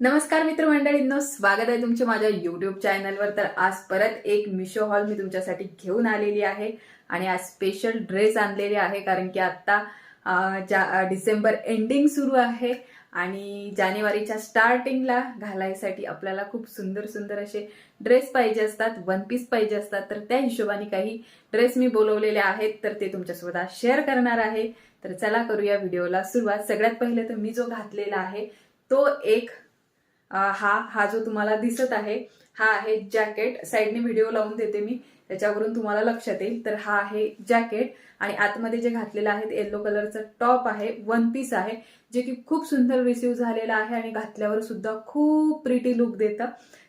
नमस्कार मित्रमंडळींनो स्वागत आहे तुमचे माझ्या युट्यूब चॅनलवर तर आज परत एक मिशो हॉल मी तुमच्यासाठी घेऊन आलेली आहे आणि आज स्पेशल ड्रेस आणलेले आहे कारण की आत्ता ज्या डिसेंबर एंडिंग सुरू आहे आणि जानेवारीच्या स्टार्टिंगला घालायसाठी आपल्याला खूप सुंदर सुंदर असे ड्रेस पाहिजे असतात वन पीस पाहिजे असतात. तर त्या हिशोबाने काही ड्रेस मी बोलवलेले आहेत तर ते तुमच्यासोबत आज शेअर करणार आहे. तर चला करूया व्हिडिओला सुरुवात. सगळ्यात पहिले तर मी जो घातलेला आहे तो एक हा हा जो तुम्हाला दिसत आहे हा आहे जॅकेट. साईडने व्हिडिओ लावून देते मी. त्याच्यावरून तुम्हाला लक्षात येईल. तर हा आहे जॅकेट. आणि आतमध्ये जे घातलेलं आहे ते येल्लो कलरचं टॉप आहे. वन पीस आहे जे की खूप सुंदर रिसिव्ह झालेलं आहे आणि घातल्यावर सुद्धा खूप प्रिटी लुक देतं.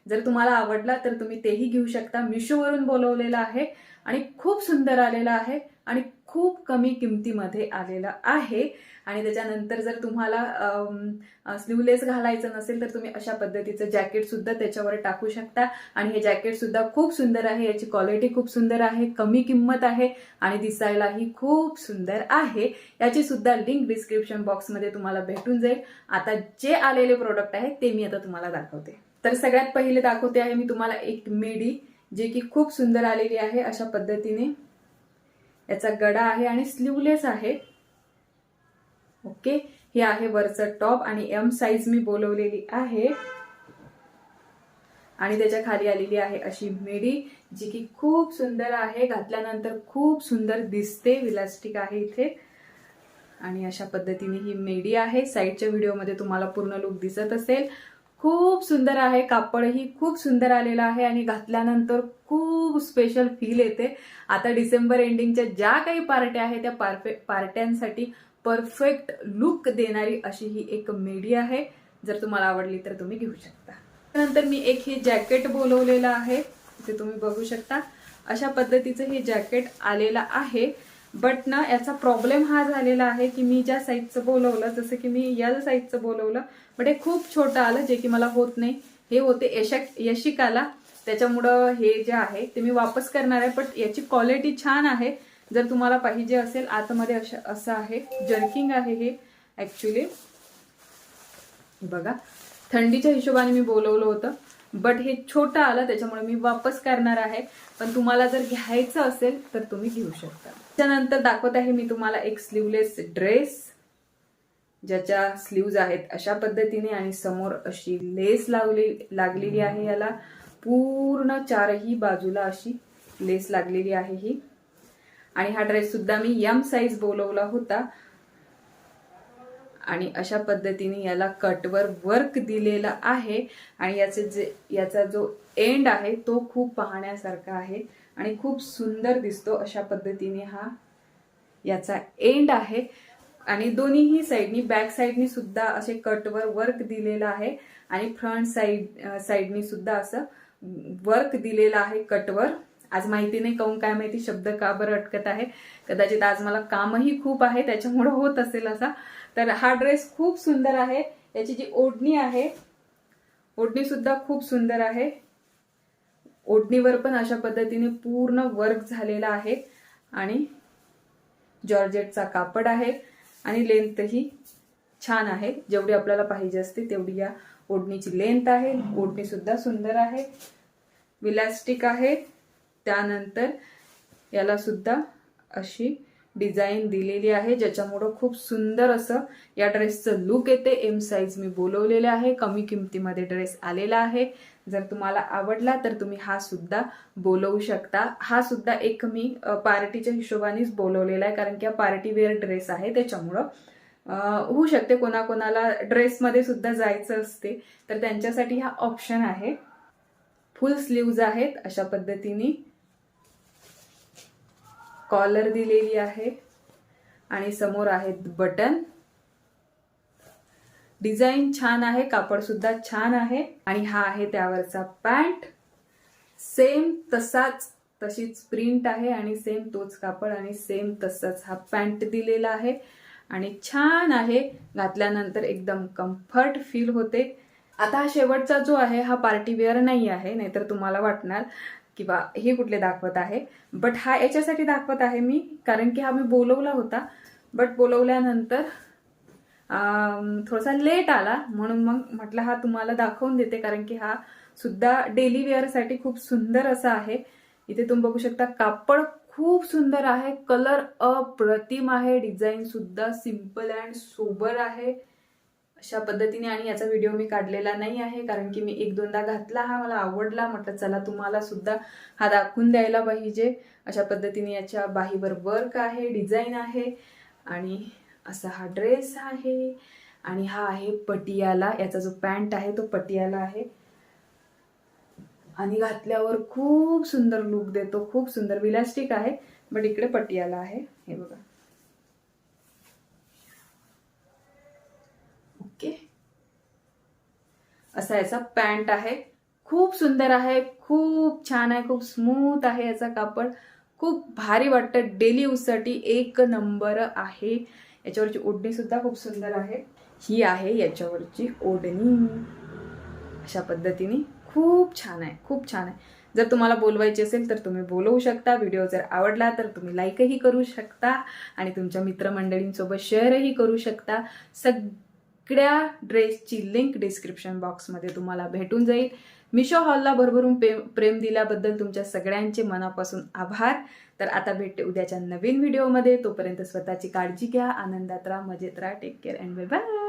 जर तुम्हाला आवडला तर तुम्ही तेही घेऊ शकता. मिशोवरून बोलवलेलं आहे आणि खूप सुंदर आलेलं आहे. आणि खूप कमी किमतीमध्ये आलेलं आहे. आणि त्याच्यानंतर जर तुम्हाला स्लीवलेस घालायचं नसेल तर तुम्ही अशा पद्धतीचं जॅकेटसुद्धा त्याच्यावर टाकू शकता. आणि हे जॅकेटसुद्धा खूप सुंदर आहे. याची क्वालिटी खूप सुंदर आहे. कमी किंमत आहे आणि दिसायलाही खूप सुंदर आहे. याची सुद्धा लिंक डिस्क्रिप्शन बॉक्समध्ये तुम्हाला भेटून जाईल. आता जे आलेले प्रोडक्ट आहे ते मी आता तुम्हाला दाखवते. तर सगळ्यात पहिले दाखवते आहे मी तुम्हाला एक मेडी जे की खूप सुंदर आलेली आहे अशा पद्धतीने. याचा गडा आहे आणि स्लीवलेस आहे. ओके हे आहे वरचं टॉप आणि एम साईज मी बोलवलेली आहे. आणि त्याच्याखाली आलेली आहे अशी मेडी जी की खूप सुंदर आहे. घातल्यानंतर खूप सुंदर दिसते. विलास्टिक आहे इथे. आणि अशा पद्धतीने ही मेडी आहे. साईडच्या व्हिडिओमध्ये तुम्हाला पूर्ण लुक दिसत असेल. खूप सुंदर आहे कापडही खूप सुंदर आलेलं आहे आणि घातल्यानंतर खूप स्पेशल फील येते. आता डिसेंबर एंडिंगच्या ज्या काही पार्ट्या आहेत त्या पार्फे पार्ट्यांसाठी परफेक्ट लुक देणारी अशी ही एक मेडी आहे. जर तुम्हाला आवडली तर तुम्ही घेऊ शकता. त्यानंतर मी एक हे जॅकेट बोलवलेलं आहे ते तुम्ही बघू शकता. अशा पद्धतीचं हे जॅकेट आलेलं आहे. बट ना याचा प्रॉब्लेम हा झालेला आहे की मी ज्या साईजचं बोलवलं जसं की मी या साईजचं बोलवलं बट हे खूप छोटं आलं जे की मला होत नाही. हे होते यशक यशिकाला. त्याच्यामुळं हे जे आहे ते मी वापस करणार आहे बट याची क्वालिटी छान आहे. जर तुम्हाला पाहिजे असेल आतमध्ये असं असं आहे. जर्किंग आहे हे ऍक्च्युली बघा थंडीच्या हिशोबाने मी बोलवलं होतं बट हे छोटं आलं त्याच्यामुळे मी वापस करणार आहे. पण तुम्हाला जर घ्यायचं असेल तर तुम्ही घेऊ शकता. त्यानंतर दाखवत आहे मी तुम्हाला एक स्लीवलेस ड्रेस ज्याच्या स्लीव्ज आहेत. अशा पद्धतीने आणि समोर अशी लेस लावली लागलेली आहे याला. पूर्ण चारही बाजूला अशी लेस लागलेली आहे ही. आणि हा ड्रेस सुद्धा मी यम साईज बोलवला होता. आणि अशा पद्धतीने याला कटवर वर्क दिलेला आहे. आणि याचे जे याचा जो एंड आहे तो खूप पाहण्यासारखा आहे आणि खूप सुंदर दिसतो अशा पद्धतीने हा याचा एंड आहे. आणि दोन्हीही साईडनी बॅक साईडनी सुद्धा असे कटवर वर्क दिलेलं आहे. आणि फ्रंट साईड साईडनी सुद्धा असं वर्क दिलेलं आहे कटवर. आज माहिती नाही काऊन काय माहिती शब्द का बरं अटकत आहे. कदाचित आज मला कामही खूप आहे त्याच्यामुळं होत असेल असा. तर हा ड्रेस खूप सुंदर आहे. याची जी ओढणी आहे ओढणी सुद्धा खूप सुंदर आहे. ओढणीवर पण अशा पद्धतीने पूर्ण वर्क झालेला आहे. आणि जॉर्जेटचा कापड आहे आणि लेंथही छान आहे. जेवढी आपल्याला पाहिजे असते तेवढी या ओढणीची लेंथ आहे. ओढणी सुद्धा सुंदर आहे. विलॅस्टिक आहे. त्यानंतर याला सुद्धा अशी डिझाईन दिलेली आहे ज्याच्यामुळं खूप सुंदर असं या ड्रेसचं लुक येते. एम साईज मी बोलवलेले आहे. कमी किमतीमध्ये ड्रेस आलेला आहे. जर तुम्हाला आवडला तर तुम्ही हा सुद्धा बोलवू शकता. हा सुद्धा एक मी पार्टीच्या हिशोबानेच बोलवलेला आहे कारण की हा पार्टी वेअर ड्रेस आहे. त्याच्यामुळं होऊ शकते कोणाकोणाला ड्रेसमध्ये सुद्धा जायचं असते तर त्यांच्यासाठी हा ऑप्शन आहे. फुल स्लीव्ज आहेत अशा पद्धतीने. कॉलर दिलेली आहे आणि समोर आहेत बटन. डिझाईन छान आहे कापड सुद्धा छान आहे आणि हा आहे त्यावरचा पॅन्ट. सेम तसाच तशीच प्रिंट आहे आणि सेम तोच कापड आणि सेम तसाच हा पॅन्ट दिलेला आहे. आणि छान आहे घातल्यानंतर एकदम कम्फर्ट फील होते. आता हा शेवटचा जो आहे हा पार्टी वेअर नाही आहे नाहीतर तुम्हाला वाटणार. किंवा हे कुठले दाखवत आहे. बट हा याच्यासाठी दाखवत आहे मी कारण की हा मी बोलवला होता. बट बोलवल्यानंतर थोडासा लेट आला म्हणून मग म्हटलं हा तुम्हाला दाखवून देते कारण की हा सुद्धा डेली वेअरसाठी खूप सुंदर असा आहे. इथे तुम्ही बघू शकता कापड खूप सुंदर आहे. कलर अप्रतिम आहे. डिझाईन सुद्धा सिंपल अँड सोबर आहे. अशा पद्धतीने आणि याचा व्हिडिओ मी काढलेला नाही आहे कारण की मी एक दोनदा घातला हा मला आवडला. म्हटलं चला तुम्हाला सुद्धा हा दाखवून द्यायला पाहिजे. अशा पद्धतीने याच्या बाहीवर वर्क आहे डिझाईन आहे आणि असा हा ड्रेस आहे. आणि हा आहे पटियाला याचा जो पॅन्ट आहे तो पटियाला आहे. आणि घातल्यावर खूप सुंदर लुक देतो खूप सुंदर विलास्टिक आहे बट इकडे पटियाला आहे. हे बघा ओके असा याचा पॅन्ट आहे. खूप सुंदर आहे खूप छान आहे खूप स्मूथ आहे याचा कापड. खूप भारी वाटतं. डेली यूजसाठी एक नंबर आहे. याच्यावरची ओढणी सुद्धा खूप सुंदर आहे. ही आहे याच्यावरची ओढणी. अशा पद्धतीने खूप छान आहे खूप छान आहे. जर तुम्हाला बोलवायची असेल तर तुम्ही बोलवू शकता. व्हिडिओ जर आवडला तर तुम्ही लाईकही करू शकता. आणि तुमच्या मित्रमंडळींसोबत शेअरही करू शकता. सग सगळ्या ड्रेसची लिंक डिस्क्रिप्शन बॉक्समध्ये तुम्हाला भेटून जाईल. मिशो हॉलला भरभरून प्रेम प्रेम दिल्याबद्दल तुमच्या सगळ्यांचे मनापासून आभार. तर आता भेटते उद्याच्या नवीन व्हिडिओमध्ये तोपर्यंत स्वतःची काळजी घ्या. आनंदात राहा मजेत राहा. Take care and bye bye